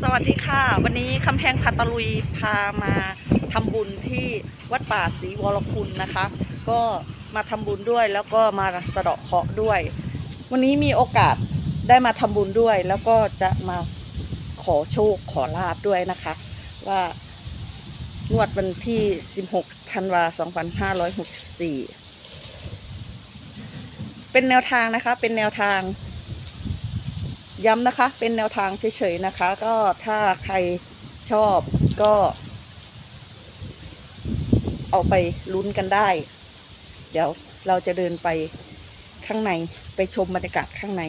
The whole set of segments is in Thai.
สวัสดีค่ะ วันนี้คำแพงพัตลุยพามาทำบุญที่วัดป่าศรีวรคุณนะคะ ก็มาทำบุญด้วยแล้วก็มาสะเดาะเคราะห์ด้วย วันนี้มีโอกาสได้มาทำบุญด้วย แล้วก็จะมาขอโชคขอลาบด้วยนะคะ ว่างวดวันที่ 16 ธันวา 2564 เป็นแนวทางนะคะ เป็นแนวทาง ย้ำนะคะ เป็นแนวทางเฉยๆนะคะ ก็ถ้าใครชอบก็ เอาไปลุ้นกันได้ เดี๋ยวเราจะเดินไปข้างในไปชมบรรยากาศข้างใน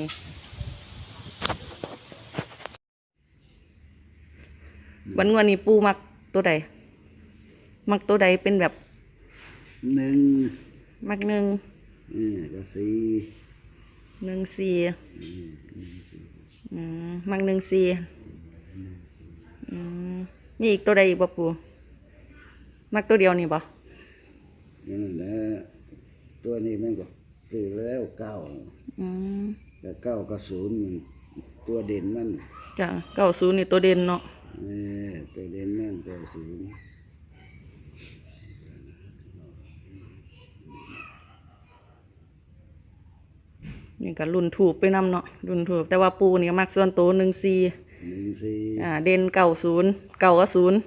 วันวันนี้ปูมักตัวใด มักตัวใดเป็นแบบหนึ่งมักหนึ่งเออก็สี่หนึ่งสี่อืม มักหนึ่งสี่อืมมีอีกตัวใดอีกบ่ปูมักตัวเดียวนี่บ่นั่นแหละตัวนี้แม่งก็คือแล้วเก้าอืมแต่เก้ากับศูนย์มันตัวเด่นมันจ้ะเก้าศูนย์นี่ตัวเด่นเนาะ เออตัวเด่นนั่นตัวศูนย์ นี่ก็รุ่นถูกไปนำเนาะรุ่นถูกแต่ว่าปูนี่ก็มักส่วนตัวหนึ่งสี่หนึ่งสี่อ่าเด่นเก้าศูนย์เก้ากับศูนย์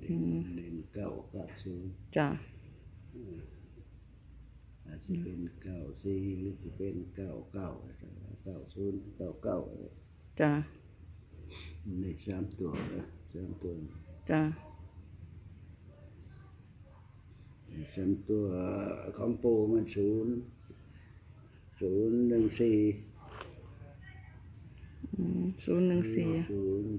เด่นเด่นเก้ากับศูนย์จ้ะอาจจะเป็นเก้าสี่หรือจะเป็นเก้าเก้าเก้าศูนย์เก้าเก้าจ้ะในสามตัวนะสามตัวจ้ะสามตัวของปูมันศูนย์ ศูนย์หนึ่งสี่อืมศูนย์หนึ่งสี่ศูนย์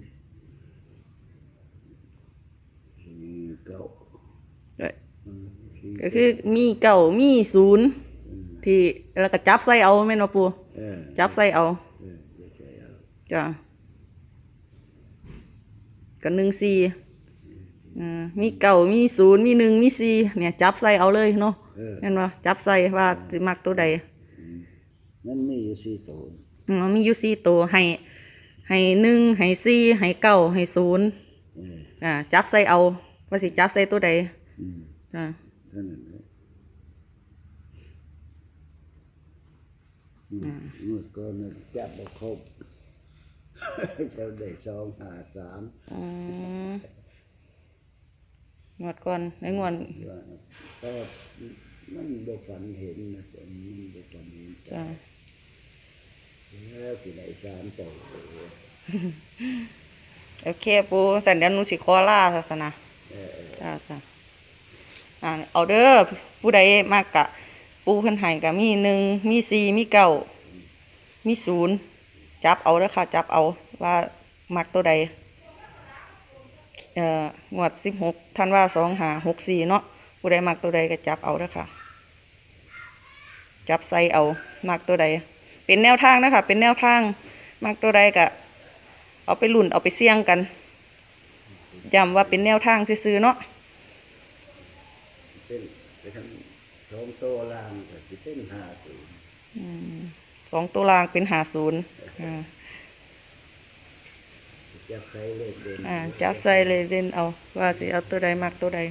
สี่เก้าก็อืมสี่ก็คือมีเก้ามีศูนย์ที่แล้วก็จับใส่เอาแม่นบ่ปูเออจับใส่เอาเออเดี๋ยวใจเอาจ้ะกับหนึ่งสี่อ่ามีเก่ามีศูนย์มีหนึ่งมีสี่เนี่ย จับใส่เอาเลยเนาะเออเห็นปะจับใส่ว่าสิมักตัวใด นั่นมีอยู่สี่ตัวอืมมันมีอยู่สี่ตัวให้ให้หนึ่งให้สี่ให้เก้าให้ศูนย์เอออ่าจับใส่เอาว่าสิจับใส่ตัวใดอืมจ้ะเท่านั้นเลยอืมเมื่อก่อนมันจับบ่ครบเจ้าได้สองห้าสามอืมงวดก่อนในงวดว่าแต่มันบ่ฝันเห็นนะแต่มันบ่ฝันเห็นจ้ะแล้ว สิได้สามตัวโอเคปูสันเดี๋ยวหนูสิขอลาศาสนาเออจ้าจ้าอ่าเอาเด้อผู้ใดมากกะ ปูเพิ่นให้กะมีหนึ่งมีสี่มีเก้ามีศูนย์จับเอาเด้อค่ะ จับเอาว่ามักตัวใดเอ่องวดสิบหกท่านว่าสองหาหกสี่เนาะผู้ใดมักตัวใดก็จับเอาเด้อค่ะ จับใส่เอามักตัวใด เป็นแนวทางนะคะเป็นแนวทางมักตัวใดก็เอาไปลุ่นเอาไปเสี่ยงกันย้ำว่าเป็นแนวทางซื่อๆเนาะเป็นไปทำสองตัวล่างก็สิเป็นห้าตัวสองตัวรางเป็นหาศูนย์อ่าจับใส่เลขเด่นอ่าจับใส่เลยเด่นเอาว่าสิเอาตัวใดมากตัวใดเ